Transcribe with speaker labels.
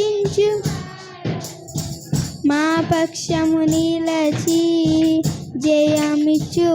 Speaker 1: రక్షించు మా పక్షము నీలచి జయమిచ్చు.